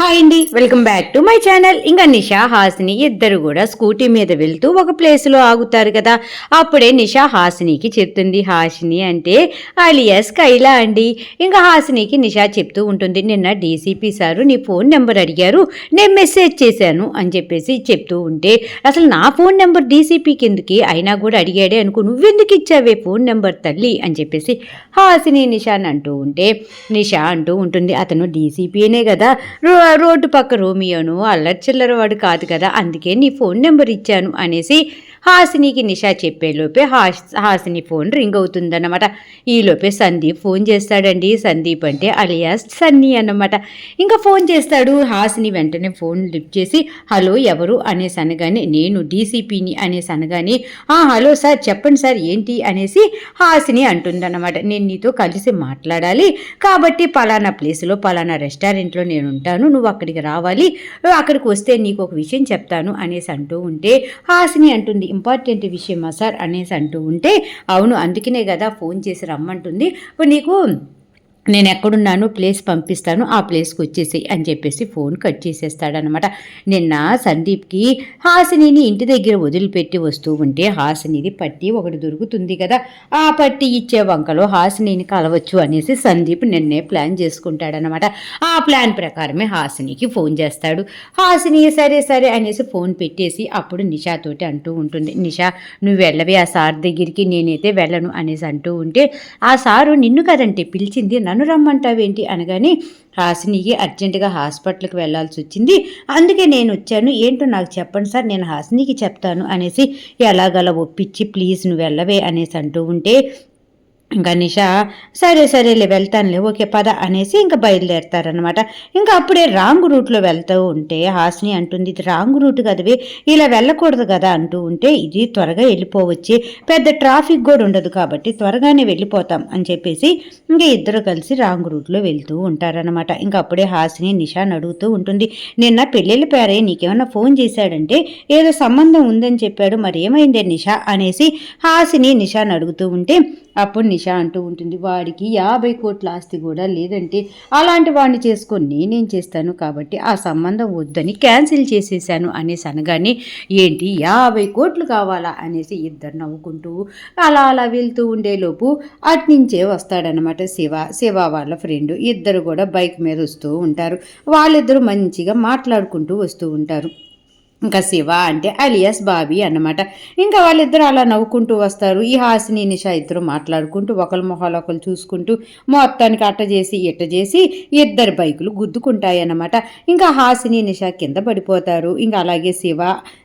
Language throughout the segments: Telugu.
హాయ్ అండి. Welcome back to my channel. ఇంకా నిషా హాసిని ఇద్దరు కూడా స్కూటీ మీద వెళ్తూ ఒక ప్లేస్లో ఆగుతారు కదా. అప్పుడే నిషా హాసినికి చెప్తుంది. హాసిని అంటే అలియాస్ కైలా అండి. ఇంకా హాసినికి నిషా చెప్తూ ఉంటుంది. నిన్న డీసీపీ సారు నీ ఫోన్ నెంబర్ అడిగారు. నేను మెసేజ్ చేశాను అని చెప్పేసి చెప్తూ ఉంటే అసలు నా ఫోన్ నెంబర్ డీసీపీకి ఎందుకు? అయినా కూడా అడిగాడే అనుకో నువ్వెందుకు ఇచ్చావే ఫోన్ నెంబర్ తల్లి? అని చెప్పేసి హాసిని నిషాని అంటూ ఉంటే నిషా అంటూ ఉంటుంది. అతను డీసీపీనే కదా. రో- రోడ్డు పక్క రోమియోను అల్లరి చిల్లర వాడు కాదు కదా అందుకే నీ ఫోన్ నెంబర్ ఇచ్చాను అనేసి హాసినికి నిషా చెప్పేలోపే హాస్ హాసిని ఫోన్ రింగ్ అవుతుందన్నమాట. ఈలోపే సందీప్ ఫోన్ చేస్తాడండి. సందీప్ అంటే అలియాస్ సన్నీ అన్నమాట. ఇంకా ఫోన్ చేస్తాడు. హాసిని వెంటనే ఫోన్ లిఫ్ట్ చేసి హలో ఎవరు? అనేసి అనగానే నేను డీసీపీని అనేసి అనగానే "ఆ, హలో సార్ చెప్పండి సార్ ఏంటి? అనేసి హాసిని అంటుందన్నమాట. నేను నీతో కలిసి మాట్లాడాలి. కాబట్టి పలానా ప్లేస్లో పలానా రెస్టారెంట్లో నేను ఉంటాను. నువ్వు అక్కడికి రావాలి. అక్కడికి వస్తే నీకు ఒక విషయం చెప్తాను అనేసి అంటూ ఉంటే హాసిని అంటుంది ఇంపార్టెంట్ విషయమా సార్ అనేసి అంటూ ఉంటే అవును అందుకనే కదా ఫోన్ చేసి రమ్మంటుంది. ఇప్పుడు నీకు నేను ఎక్కడున్నాను ప్లేస్ పంపిస్తాను ఆ ప్లేస్కి వచ్చేసి అని చెప్పేసి ఫోన్ కట్ చేసేస్తాడనమాట నిన్న సందీప్కి హాసినిని ఇంటి దగ్గర వదిలిపెట్టి వస్తూ ఉంటే హాసినిది పట్టి ఒకటి దొరుకుతుంది కదా ఆ పట్టి ఇచ్చే వంకలో హాసినిని కలవచ్చు అనేసి సందీప్ నిన్నే ప్లాన్ చేసుకుంటాడనమాట ఆ ప్లాన్ ప్రకారమే హాసినికి ఫోన్ చేస్తాడు. హాసిని సరే సరే అనేసి ఫోన్ పెట్టేసి అప్పుడు నిషాతోటి అంటూ ఉంటుంది. నిషా నువ్వు వెళ్ళవే ఆ సార్ దగ్గరికి నేనైతే వెళ్ళను అనేసి అంటూ ఉంటే ఆ సారు నిన్ను కదంటే పిలిచింది నన్ను రమ్మంటావేంటి అనగానే హాసినికి అర్జెంటుగా హాస్పిటల్కి వెళ్ళాల్సి వచ్చింది. అందుకే నేను వచ్చాను. ఏంటో నాకు చెప్పండి సార్ నేను హాసినికి చెప్తాను అనేసి ఎలాగలా ఒప్పించి ప్లీజ్ నువ్వు వెళ్ళవే అనేసి అంటూ ఉంటే ఇంకా నిషా సరే సరేలే వెళ్తానులే ఓకే పద అనేసి ఇంకా బయలుదేరతారనమాట ఇంకా అప్పుడే రాంగ్ రూట్లో వెళ్తూ ఉంటే హాసిని అంటుంది ఇది రాంగ్ రూట్ కదవి ఇలా వెళ్ళకూడదు కదా అంటూ ఉంటే ఇది త్వరగా వెళ్ళిపోవచ్చు పెద్ద ట్రాఫిక్ కూడా ఉండదు కాబట్టి త్వరగానే వెళ్ళిపోతాం అని చెప్పేసి ఇంకా ఇద్దరు కలిసి రాంగ్ రూట్లో వెళ్తూ ఉంటారనమాట ఇంకా అప్పుడే హాసిని నిషాని అడుగుతూ ఉంటుంది నిన్న పెళ్ళిళ్ళ పేరే నీకేమన్నా ఫోన్ చేశాడంటే ఏదో సంబంధం ఉందని చెప్పాడు మరి ఏమైందే నిషా? అనేసి హాసిని నిషాని అడుగుతూ ఉంటే అప్పుడు నిషా అంటూ ఉంటుంది వాడికి యాభై కోట్ల ఆస్తి కూడా లేదంటే అలాంటి వాడిని చేసుకొని నేనేం చేస్తాను? కాబట్టి ఆ సంబంధం వద్దని క్యాన్సిల్ చేసేసాను అనేసి అనగానే ఏంటి యాభై కోట్లు కావాలా? అనేసి ఇద్దరు నవ్వుకుంటూ అలా అలా వెళ్తూ ఉండేలోపు అట్నుంచే వస్తాడనమాట శివ. శివ వాళ్ళ ఫ్రెండ్. ఇద్దరు కూడా బైక్ మీద వస్తూ ఉంటారు. వాళ్ళిద్దరూ మంచిగా మాట్లాడుకుంటూ వస్తూ ఉంటారు. ఇంకా శివ అంటే అలియాస్ బాబీ అన్నమాట. ఇంకా వాళ్ళిద్దరు అలా నవ్వుకుంటూ వస్తారు. ఈ హాసిని నిషా ఇద్దరు మాట్లాడుకుంటూ ఒకరి మొహాలు ఒకరు చూసుకుంటూ మొత్తానికి అట్ట చేసి ఇట్ట చేసి ఇద్దరు బైకులు గుద్దుకుంటాయి అన్నమాట. ఇంకా హాసిని నిషా కింద పడిపోతారు. ఇంకా అలాగే శివ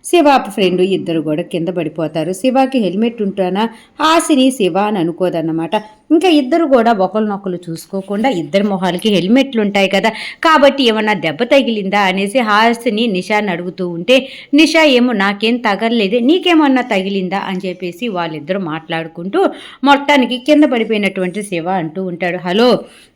శివ ఫ్రెండ్ ఇద్దరు కూడా కింద పడిపోతారు. శివకి హెల్మెట్ ఉంటానా హాసిని శివ అని అనుకోదన్నమాట. ఇంకా ఇద్దరు కూడా ఒకరినొకరు చూసుకోకుండా ఇద్దరు మొహాలకి హెల్మెట్లు ఉంటాయి కదా. కాబట్టి ఏమన్నా దెబ్బ తగిలిందా అనేసి హాసిని నిషాని అడుగుతూ ఉంటే నిషా ఏమో నాకేం తగలలేదే నీకేమన్నా తగిలిందా? అని చెప్పేసి వాళ్ళిద్దరూ మాట్లాడుకుంటూ మొత్తానికి కింద పడిపోయినటువంటి శివ అంటూ ఉంటాడు. హలో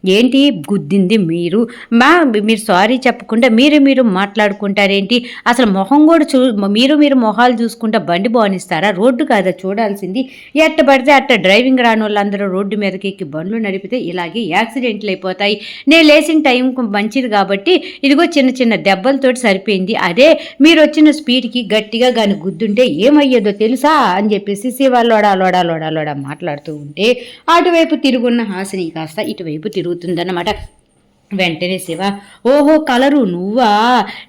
ఏంటి? గుద్దింది మీరు? మా మీరు సారీ చెప్పకుండా మీరు మీరు మాట్లాడుకుంటారేంటి? అసలు మొహం కూడా చూ మీరు మీరు మొహాలు చూసుకుంటా బండి బానిస్తారా? రోడ్డు కాదా? చూడాల్సింది. ఎట్ట పడితే అట్ట డ్రైవింగ్ రాని వాళ్ళందరూ రోడ్డు మీద ఎక్కి బండ్లు నడిపితే ఇలాగే యాక్సిడెంట్లు అయిపోతాయి. నేను లేచిన టైం మంచిది కాబట్టి ఇదిగో చిన్న చిన్న దెబ్బలతోటి సరిపోయింది. అదే మీరు వచ్చిన స్పీడ్కి గట్టిగా గాని గుద్దుంటే ఏమయ్యేదో తెలుసా? అని చెప్పేసి శివ లోడా లోడా లోడా లోడా మాట్లాడుతూ ఉంటే అటువైపు తిరుగున్న హాసిని కాస్త ఇటువైపు తిరుగుతుందన్నమాట. వెంటనే శివ ఓహో కలరు నువ్వా?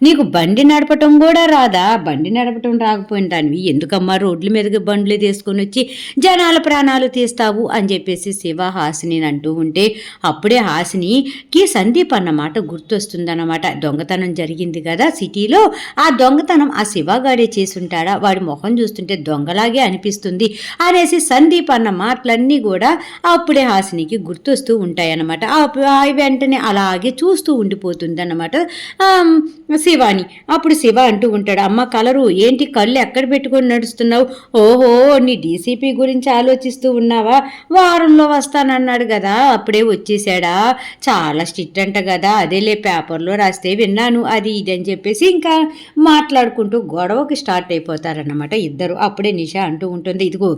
నీకు బండి నడపటం కూడా రాదా? బండి నడపటం రాకపోయిన దానివి ఎందుకమ్మా రోడ్ల మీదకి బండ్లు తీసుకొని వచ్చి జనాల ప్రాణాలు తీస్తావు? అని చెప్పేసి శివ హాసిని అంటూ ఉంటే అప్పుడే హాసినికి సందీప్ అన్నమాట గుర్తొస్తుందన్నమాట. దొంగతనం జరిగింది కదా సిటీలో. ఆ దొంగతనం ఆ శివగాడే చేసుంటాడా? వాడి మొహం చూస్తుంటే దొంగలాగే అనిపిస్తుంది అనేసి సందీప్ అన్న మాటలన్నీ కూడా అప్పుడే హాసినికి గుర్తొస్తూ ఉంటాయన్నమాట. వెంటనే ఆ వెంటనే అలాగే చూస్తూ ఉండిపోతుందన్నమాట. శివాని అప్పుడు శివ అంటూ ఉంటాడు అమ్మ కలరు ఏంటి కళ్ళు ఎక్కడ పెట్టుకొని నడుస్తున్నావు? ఓహో నీ డీసీపీ గురించి ఆలోచిస్తూ ఉన్నావా? వారంలో వస్తానన్నాడు కదా అప్పుడే వచ్చేసాడా చాలా స్ట్రిక్ట్ అంట కదా అదేలే పేపర్లో రాస్తే విన్నాను అది ఇది అని చెప్పేసి ఇంకా మాట్లాడుకుంటూ గొడవకి స్టార్ట్ అయిపోతారన్నమాట ఇద్దరు. అప్పుడే నిషా అంటూ ఉంటుంది ఇదిగో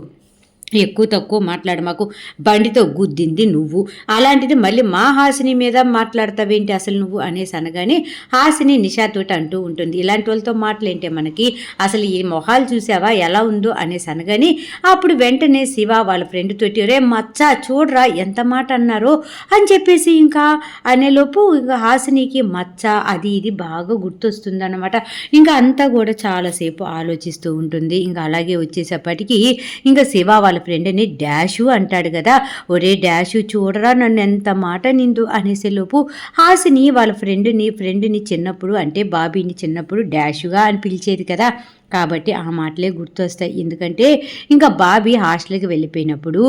ఎక్కువ తక్కువ మాట్లాడు మాకు. బండితో గుద్దింది నువ్వు. అలాంటిది మళ్ళీ మా హాసిని మీద మాట్లాడతావేంటి అసలు నువ్వు అనేసి అనగానే హాసిని నిషాతోటి అంటూ ఉంటుంది. ఇలాంటి వాళ్ళతో మాటలేంటే మనకి? అసలు ఈ మొహాలు చూసావా? ఎలా ఉందో? అనేసి అనగానే అప్పుడు వెంటనే శివ వాళ్ళ ఫ్రెండ్ తోటి రే మచ్చ చూడరా ఎంత మాట అన్నారో? అని చెప్పేసి ఇంకా అనేలోపు ఇంకా హాసినికి మచ్చ అది ఇది బాగా గుర్తొస్తుంది అనమాట ఇంకా అంతా కూడా చాలాసేపు ఆలోచిస్తూ ఉంటుంది. ఇంకా అలాగే వచ్చేసేపటికి ఇంకా శివ వాళ్ళ ఫ్రెండ్ని డాషు అంటాడు కదా. ఒరే డాషు చూడరా నన్ను ఎంత మాట నిందు అనేసేలోపు హాసిని వాళ్ళ ఫ్రెండ్ని ఫ్రెండ్ని చిన్నప్పుడు అంటే బాబీని చిన్నప్పుడు డాషుగా అని పిలిచేది కదా. కాబట్టి ఆ మాటలే గుర్తొస్తాయి. ఎందుకంటే ఇంకా బాబీ హాస్టల్కి వెళ్ళిపోయినప్పుడు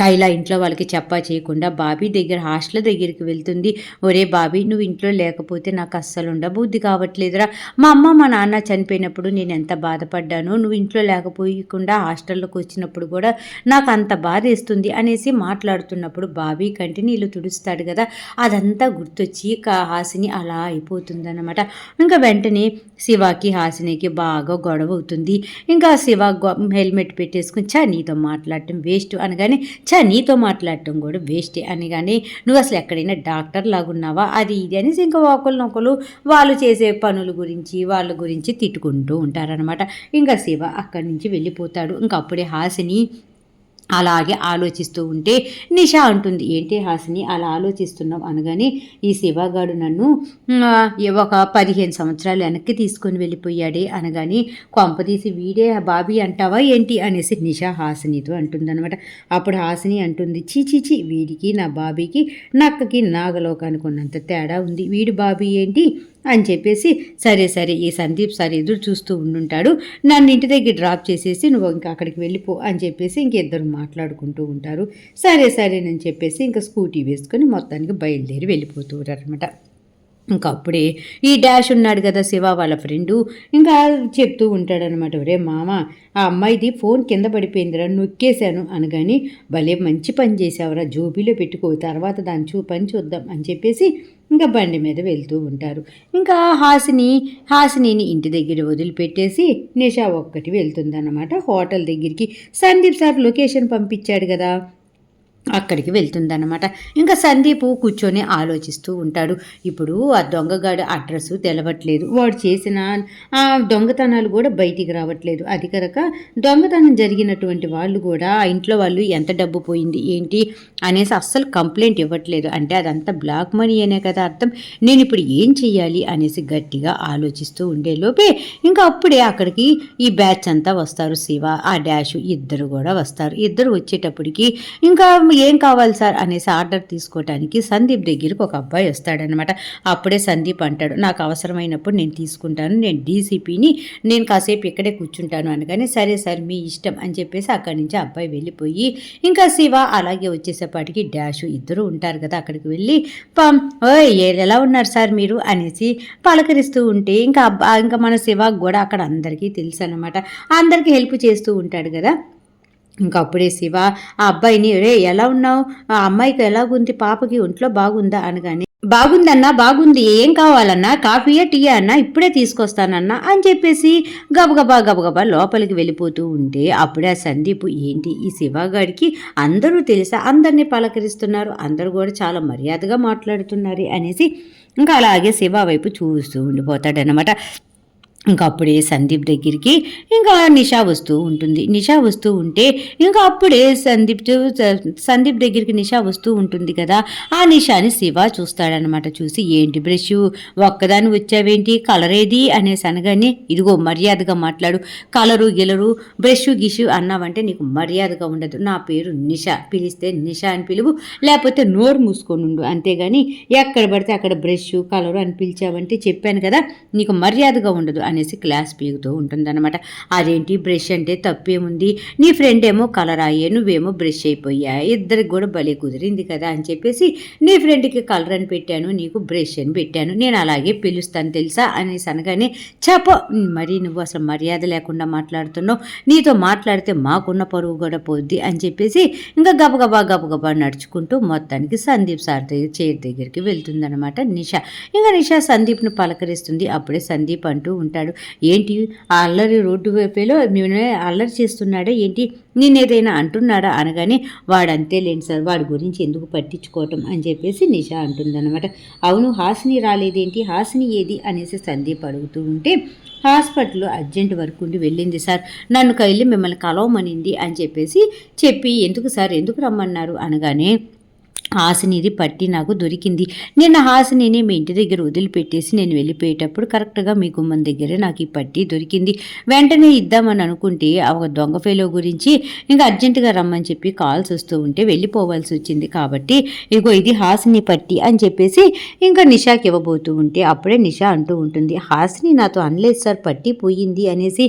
కైలా ఇంట్లో వాళ్ళకి చెప్పా చేయకుండా బాబీ దగ్గర హాస్టల్ దగ్గరికి వెళ్తుంది. ఒరే బాబీ నువ్వు ఇంట్లో లేకపోతే నాకు అస్సలు ఉండబుద్ధి కావట్లేదురా. మా అమ్మ మా నాన్న చనిపోయినప్పుడు నేను ఎంత బాధపడ్డానో నువ్వు ఇంట్లో లేకపోయకుండా హాస్టల్లోకి వచ్చినప్పుడు కూడా నాకు అంత బాధ వేస్తుంది అనేసి మాట్లాడుతున్నప్పుడు బాబీ కంటి నీళ్ళు తుడుస్తాడు కదా అదంతా గుర్తొచ్చి హాసిని అలా అయిపోతుందన్నమాట. ఇంకా వెంటనే శివాకి హాసినికి బాగా గొడవ అవుతుంది. ఇంకా శివ హెల్మెట్ పెట్టేసుకుని చా నీతో మాట్లాడటం వేస్ట్ అనగానే చా నీతో మాట్లాడటం కూడా వేస్టే అని కానీ నువ్వు అసలు ఎక్కడైనా డాక్టర్ లాగున్నావా? అది ఇది అనేసి ఇంకా ఒకరినొకరు వాళ్ళు చేసే పనుల గురించి వాళ్ళ గురించి తిట్టుకుంటూ ఉంటారనమాట ఇంకా శివ అక్కడి నుంచి వెళ్ళిపోతాడు. ఇంకా అప్పుడే హాసిని అలాగే ఆలోచిస్తూ ఉంటే నిషా అంటుంది ఏంటి హాసిని అలా ఆలోచిస్తున్నావు అనగానే ఈ శివగాడు నన్ను ఒక పదిహేను సంవత్సరాలు వెనక్కి తీసుకొని వెళ్ళిపోయాడే అనగానే కొంపదీసి వీడే బాబీ అంటావా ఏంటి? అనేసి నిషా హాసినితో అంటుందనమాట అప్పుడు హాసిని అంటుంది చీచీచి వీడికి నా బాబీకి నక్కకి నాగలోకానికి ఉన్నంత తేడా ఉంది. వీడి బాబీ ఏంటి? అని చెప్పేసి సరే సరే ఈ సందీప్ సార్ ఎదురు చూస్తూ ఉండుంటాడు. నన్ను ఇంటి దగ్గర డ్రాప్ చేసేసి నువ్వు ఇంకా అక్కడికి వెళ్ళిపో అని చెప్పేసి ఇంకిద్దరు మాట్లాడుకుంటూ ఉంటారు. సరే సరేనని చెప్పేసి ఇంకా స్కూటీ వేసుకొని మొత్తానికి బయలుదేరి వెళ్ళిపోతూ ఉంటారనమాట ఇంకా అప్పుడే ఈ డాష్ ఉన్నాడు కదా శివ వాళ్ళ ఫ్రెండు ఇంకా చెప్తూ ఉంటాడనమాట ఒరే మామ ఆ అమ్మాయిది ఫోన్ కింద పడిపోయిందిరా నొక్కేశాను అనగాని భలే మంచి పని చేసావురా జోబీలో పెట్టుకో తర్వాత దాని చూ పని చూద్దాం అని చెప్పేసి ఇంకా బండి మీద వెళ్తూ ఉంటారు. ఇంకా హాసిని హాసినిని ఇంటి దగ్గర వదిలిపెట్టేసి నిషా ఒక్కటి వెళ్తుందన్నమాట. హోటల్ దగ్గరికి సందీప్ సార్ లొకేషన్ పంపించాడు కదా. అక్కడికి వెళ్తుందన్నమాట. ఇంకా సందీప్ కూర్చొని ఆలోచిస్తూ ఉంటాడు. ఇప్పుడు ఆ దొంగగాడు అడ్రస్ తెలవట్లేదు. వాడు చేసిన ఆ దొంగతనాలు కూడా బయటికి రావట్లేదు. అది కనుక దొంగతనం జరిగినటువంటి వాళ్ళు కూడా ఆ ఇంట్లో వాళ్ళు ఎంత డబ్బు పోయింది ఏంటి అనేసి అస్సలు కంప్లైంట్ ఇవ్వట్లేదు. అంటే అదంతా బ్లాక్ మనీ అనే కదా అర్థం. నేను ఇప్పుడు ఏం చెయ్యాలి అనేసి గట్టిగా ఆలోచిస్తూ ఉండేలోపే ఇంకా అప్పుడే అక్కడికి ఈ బ్యాచ్ అంతా వస్తారు శివ ఆ డాష్ ఇద్దరు కూడా వస్తారు. ఇద్దరు వచ్చేటప్పటికి ఇంకా ఏం కావాలి సార్? అనేసి ఆర్డర్ తీసుకోవడానికి సందీప్ దగ్గరికి ఒక అబ్బాయి వస్తాడనమాట అప్పుడే సందీప్ అంటాడు నాకు అవసరమైనప్పుడు నేను తీసుకుంటాను నేను డీసీపీని నేను కాసేపు ఇక్కడే కూర్చుంటాను అనగానే సరే సార్ మీ ఇష్టం అని చెప్పేసి అక్కడి నుంచి అబ్బాయి వెళ్ళిపోయి ఇంకా శివ అలాగే వచ్చేసేపాటికి డాష్ ఇద్దరు ఉంటారు కదా అక్కడికి వెళ్ళి పం ఓ ఎలా ఉన్నారు సార్ మీరు? అనేసి పలకరిస్తూ ఉంటే ఇంకా అబ్బా ఇంకా మన శివ కూడా అక్కడ అందరికీ తెలుసు అనమాట అందరికీ హెల్ప్ చేస్తూ ఉంటాడు కదా. ఇంకా అప్పుడే శివ ఆ అబ్బాయిని రే ఎలా ఉన్నావు? ఆ అమ్మాయికి ఎలాగుంది? పాపకి ఒంట్లో బాగుందా? అనగానే బాగుందన్నా బాగుంది. ఏం కావాలన్నా? కాఫీయా టీ అన్నా? ఇప్పుడే తీసుకొస్తానన్నా? అని చెప్పేసి గబగబా గబగబా లోపలికి వెళ్ళిపోతూ ఉంటే అప్పుడే ఆ సందీప్ ఏంటి ఈ శివగాడికి అందరూ తెలుసా? అందరినీ పలకరిస్తున్నారు. అందరూ కూడా చాలా మర్యాదగా మాట్లాడుతున్నారు అనేసి ఇంకా అలాగే శివ వైపు చూస్తూ ఉండిపోతాడనమాట ఇంకా అప్పుడే సందీప్ దగ్గరికి ఇంకా నిషా వస్తూ ఉంటుంది. నిషా వస్తూ ఉంటే ఇంకా అప్పుడే సందీప్ సందీప్ దగ్గరికి నిషా వస్తూ ఉంటుంది కదా. ఆ నిషాని శివ చూస్తాడనమాట చూసి ఏంటి బ్రష్ ఒక్కదాని వచ్చావేంటి? కలర్ ఏది? అనేసి అనగానే ఇదిగో మర్యాదగా మాట్లాడు. కలరు గిలరు బ్రష్ గిషు అన్నావంటే నీకు మర్యాదగా ఉండదు. నా పేరు నిషా. పిలిస్తే నిషా అని పిలువు. లేకపోతే నోరు మూసుకొని ఉండు. అంతేగాని ఎక్కడ పడితే అక్కడ బ్రష్ కలరు అని పిలిచావంటే చెప్పాను కదా. నీకు మర్యాదగా ఉండదు. అనేసి క్లాస్ పీగుతూ ఉంటుందన్నమాట. అదేంటి బ్రష్ అంటే తప్పేముంది? నీ ఫ్రెండ్ ఏమో కలర్ అయ్యే నువ్వేమో బ్రష్ అయిపోయా ఇద్దరికి కూడా భలే కుదిరింది కదా అని చెప్పేసి నీ ఫ్రెండ్కి కలర్ అని పెట్టాను నీకు బ్రష్ అని పెట్టాను నేను అలాగే పిలుస్తాను తెలుసా? అనేసి అనగానే చెప్ప మరి నువ్వు అసలు మర్యాద లేకుండా మాట్లాడుతున్నావు నీతో మాట్లాడితే మాకున్న పరువు కూడా పోద్ది అని చెప్పేసి ఇంకా గబగబా గబగబా నడుచుకుంటూ మొత్తానికి సందీప్ సార్ దగ్గర చైర్ దగ్గరికి వెళ్తుందనమాట నిషా. ఇంకా నిషా సందీప్ను పలకరిస్తుంది. అప్పుడే సందీప్ అంటూ ఉంటాడు అంటాడు ఏంటి? ఆ అల్లరి రోడ్డు వైపులో నేను అల్లరి చేస్తున్నాడా? ఏంటి? నేనేదైనా అంటున్నాడా? అనగానే వాడంతే లేండి సార్ వాడి గురించి ఎందుకు పట్టించుకోవటం? అని చెప్పేసి నిషా అంటుందన్నమాట. అవును హాసిని రాలేదేంటి? హాసిని ఏది? అనేసి సందీప్ అడుగుతూ ఉంటే హాస్పిటల్లో అర్జెంట్ వర్క్ ఉండి వెళ్ళింది సార్. నన్ను కళ్ళి మిమ్మల్ని కలవమనింది అని చెప్పేసి చెప్పి ఎందుకు సార్? ఎందుకు రమ్మన్నారు? అనగానే హాసినిది పట్టి నాకు దొరికింది. నిన్న హాసినిని మీ ఇంటి దగ్గర వదిలిపెట్టేసి నేను వెళ్ళిపోయేటప్పుడు కరెక్ట్గా మీ గుమ్మం దగ్గరే నాకు ఈ పట్టి దొరికింది. వెంటనే ఇద్దామని అనుకుంటే ఒక దొంగ ఫెలో గురించి ఇంకా అర్జెంటుగా రమ్మని చెప్పి కాల్స్ వస్తూ ఉంటే వెళ్ళిపోవాల్సి వచ్చింది. కాబట్టి ఇగో ఇది హాసిని పట్టి అని చెప్పేసి ఇంకా నిషాకి ఇవ్వబోతూ ఉంటే అప్పుడే నిషా అంటూ ఉంటుంది. హాసిని నాతో అనలేదు సార్ పట్టి పోయింది అనేసి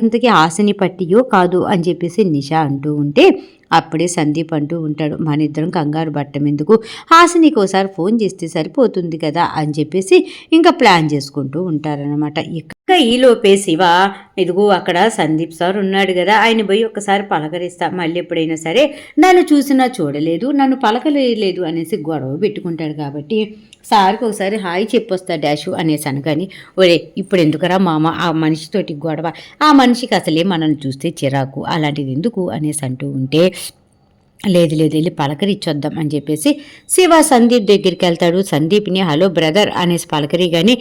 ఇంతకీ హాసిని పట్టియో కాదు అని చెప్పేసి నిషా అంటూ ఉంటే అప్పుడే సందీప్ అంటూ ఉంటాడు మన ఇద్దరం కంగారు పట్టం ఎందుకు? హాసినికి ఒకసారి ఫోన్ చేస్తే సరిపోతుంది కదా? అని చెప్పేసి ఇంకా ప్లాన్ చేసుకుంటూ ఉంటారనమాట ఇంకా ఈలోపే శివ ఇదిగో అక్కడ సందీప్ సార్ ఉన్నాడు కదా ఆయన పోయి ఒకసారి పలకరిస్తా. మళ్ళీ ఎప్పుడైనా సరే నన్ను చూసినా చూడలేదు నన్ను పలకలేదు అనేసి గొడవ పెట్టుకుంటాడు కాబట్టి సార్కి ఒకసారి హాయ్ చెప్పొస్తా డాషు అనేసాను. కానీ ఒరే ఇప్పుడు ఎందుకురా మామ? ఆ మనిషితోటి గొడవ. ఆ మనిషికి అసలే మనల్ని చూస్తే చిరాకు. అలాంటిది ఎందుకు? అనేసి అంటూ ఉంటే లేదు లేదు వెళ్ళి పలకరిచ్చొద్దాం అని చెప్పేసి శివ సందీప్ దగ్గరికి వెళ్తాడు. సందీప్ని హలో బ్రదర్ అనేసి పలకరి కానీ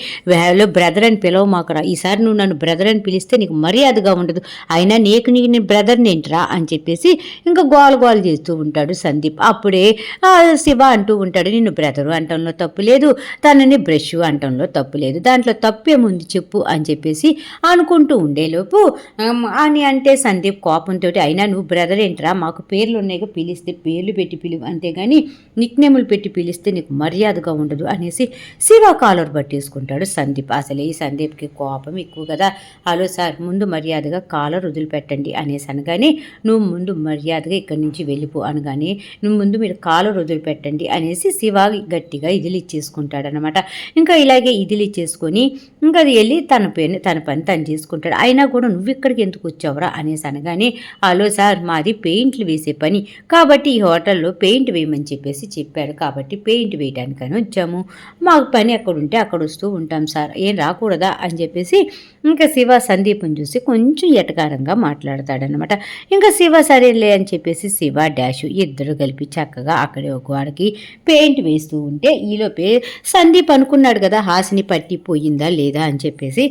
హలో బ్రదర్ అని పిలవ మాకరా ఈసారి నువ్వు నన్ను బ్రదర్ అని పిలిస్తే నీకు మర్యాదగా ఉండదు. అయినా నీకు నీకు నేను బ్రదర్ ఏంట్రా అని చెప్పేసి ఇంకా గోల గోల చేస్తూ ఉంటాడు సందీప్. అప్పుడే శివ అంటూ ఉంటాడు నిన్ను బ్రదరు అంటంలో తప్పు లేదు. తనని బ్రష్ అంటంలో తప్పు లేదు. దాంట్లో తప్పేముంది చెప్పు అని చెప్పేసి అనుకుంటూ ఉండేలోపు అని అంటే సందీప్ కోపంతో అయినా నువ్వు బ్రదర్ ఏంట్రా? మాకు పేర్లు ఉన్నాయి పిలి పిలిస్తే పేర్లు పెట్టి పిలువు అంతేగాని నిక్నేములు పెట్టి పిలిస్తే నీకు మర్యాదగా ఉండదు అనేసి శివ కాలర్ పట్టేసుకుంటాడు సందీప్. అసలు ఈ సందీప్కి కోపం ఎక్కువ కదా. హలో సార్ ముందు మర్యాదగా కాలర్ వదిలిపెట్టండి అనేసి అనగానే నువ్వు ముందు మర్యాదగా ఇక్కడి నుంచి వెళ్ళిపో అనగానే నువ్వు ముందు మీరు కాలర్ వదిలిపెట్టండి అనేసి శివ గట్టిగా ఇదిలిచ్చేసుకుంటాడనమాట ఇంకా ఇలాగే ఇదిలిచ్చేసుకొని ఇంకా అది వెళ్ళి తన పేరు తన పని తను చేసుకుంటాడు. అయినా కూడా నువ్వు ఇక్కడికి ఎందుకు వచ్చావురా అనేసి అనగానే హలో సార్ మాది పెయింట్లు వేసే పని. కాబట్టి ఈ హోటల్లో పెయింట్ వేయమని చెప్పేసి చెప్పారు కాబట్టి పెయింట్ వేయడానికని వచ్చాము. మాకు పని అక్కడ ఉంటే అక్కడ వస్తూ ఉంటాం సార్. ఏం రాకూడదా అని చెప్పేసి ఇంకా శివ సందీప్ని చూసి కొంచెం ఎటకారంగా మాట్లాడతాడనమాట ఇంకా శివ సరేలే అని చెప్పేసి శివ డాష్ ఇద్దరు కలిపి చక్కగా అక్కడే ఒక వాడికి పెయింట్ వేస్తూ ఉంటే ఈలోపే సందీప్ అనుకున్నాడు కదా హాసిని పట్టిపోయిందా లేదా అని చెప్పేసి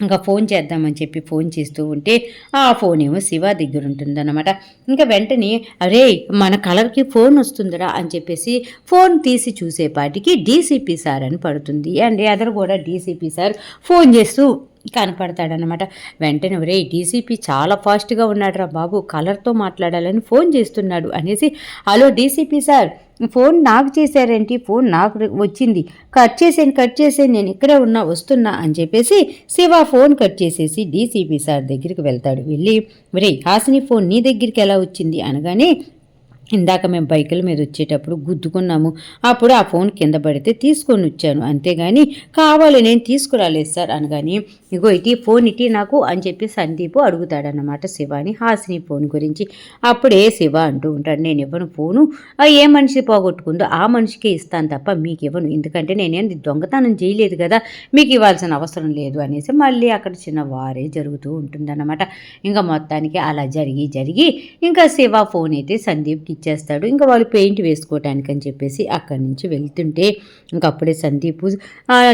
ఇంకా ఫోన్ చేద్దామని చెప్పి ఫోన్ చేస్తూ ఉంటే ఆ ఫోన్ ఏమో శివ దగ్గర ఉంటుందన్నమాట. ఇంకా వెంటనే అరే మన కలర్కి ఫోన్ వస్తుందిరా అని చెప్పేసి ఫోన్ తీసి చూసేపాటికి డీసీపీ సార్ అని పడుతుంది. అండ్ అదర్ కూడా డీసీపీ సార్ ఫోన్ చేస్తూ కనపడతాడనమాట వెంటనే ఒరే డీసీపీ చాలా ఫాస్ట్గా ఉన్నాడురా బాబు కలర్తో మాట్లాడాలని ఫోన్ చేస్తున్నాడు అనేసి హలో డీసీపీ సార్ ఫోన్ నాకు చేశారేంటి? ఫోన్ నాకు వచ్చింది. కట్ చేసాను కట్ చేసాను నేను ఇక్కడే ఉన్నా వస్తున్నా అని చెప్పేసి శివ ఫోన్ కట్ చేసేసి డీసీపీ సార్ దగ్గరికి వెళ్తాడు. వెళ్ళి మరి హాసిని ఫోన్ నీ దగ్గరికి ఎలా వచ్చింది? అనగానే ఇందాక మేము బైకుల మీద వచ్చేటప్పుడు గుద్దుకున్నాము. అప్పుడు ఆ ఫోన్ కింద పడితే తీసుకొని వచ్చాను. అంతేగాని కావాలి నేను తీసుకురాలేదు సార్ అనగాని ఇగో ఇటీ ఫోన్ ఇటీ నాకు అని చెప్పి సందీప్ అడుగుతాడనమాట శివాని హాసిని ఫోన్ గురించి. అప్పుడే శివ అంటూ ఉంటాడు నేను ఇవ్వను ఫోను. ఏ మనిషి పోగొట్టుకుందో ఆ మనిషికే ఇస్తాను తప్ప మీకు ఇవ్వను. ఎందుకంటే నేనేం దొంగతనం చేయలేదు కదా మీకు ఇవ్వాల్సిన అవసరం లేదు అనేసి మళ్ళీ అక్కడ చిన్న వారే జరుగుతూ ఉంటుందన్నమాట. ఇంకా మొత్తానికి అలా జరిగి జరిగి ఇంకా శివ ఫోన్ అయితే సందీప్కి ఇచ్చేస్తాడు. ఇంకా వాళ్ళు పెయింట్ వేసుకోవటానికి అని చెప్పేసి అక్కడి నుంచి వెళ్తుంటే ఇంకప్పుడే సందీప్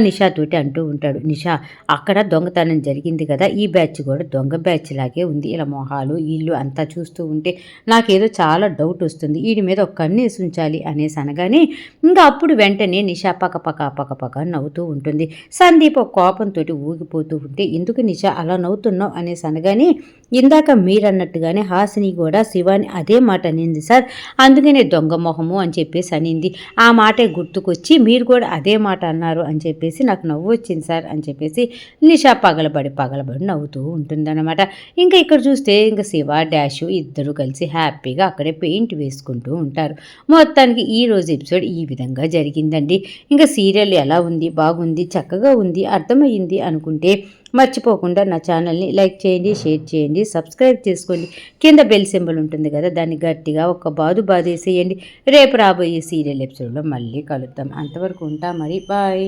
నిషాతోటి అంటూ ఉంటాడు. నిషా అక్కడ దొంగతనం జరిగింది కదా ఈ బ్యాచ్ కూడా దొంగ బ్యాచ్ లాగే ఉంది. ఇలా మొహాలు ఇల్లు అంతా చూస్తూ ఉంటే నాకేదో చాలా డౌట్ వస్తుంది. వీడి మీద ఒక కన్నేసి ఉంచాలి అనేసి అనగానే ఇంకా అప్పుడు వెంటనే నిషా పక్క పక్క పక్క పక్క నవ్వుతూ ఉంటుంది. సందీప్ ఒక కోపంతో ఊగిపోతూ ఉంటే ఎందుకు నిషా అలా నవ్వుతున్నావు? అనేసి అనగానే ఇందాక మీరన్నట్టుగానే హాసిని కూడా శివాని అదే మాట అనింది సార్. అందుకనే దొంగ మొహము అని చెప్పేసి అనింది. ఆ మాటే గుర్తుకొచ్చి మీరు కూడా అదే మాట అన్నారు అని చెప్పేసి నాకు నవ్వు వచ్చింది సార్ అని చెప్పేసి నిషా పగలబడి పగలబడి నవ్వుతూ ఉంటుందన్నమాట. ఇంకా ఇక్కడ చూస్తే ఇంకా శివ డాష్ ఇద్దరు కలిసి హ్యాపీగా అక్కడే పెయింట్ వేసుకుంటూ ఉంటారు. మొత్తానికి ఈ రోజు ఎపిసోడ్ ఈ విధంగా జరిగిందండి. ఇంకా సీరియల్ ఎలా ఉంది? బాగుంది? చక్కగా ఉంది? అర్థమయ్యింది అనుకుంటే మర్చిపోకుండా నా ఛానల్ని లైక్ చేయండి షేర్ చేయండి సబ్స్క్రైబ్ చేసుకోండి. కింద బెల్ సింబల్ ఉంటుంది కదా దాన్ని గట్టిగా ఒక బాదు బాధేసేయండి రేపు రాబోయే సీరియల్ ఎపిసోడ్లో మళ్ళీ కలుద్దాం. అంతవరకు ఉంటా మరి. బాయ్.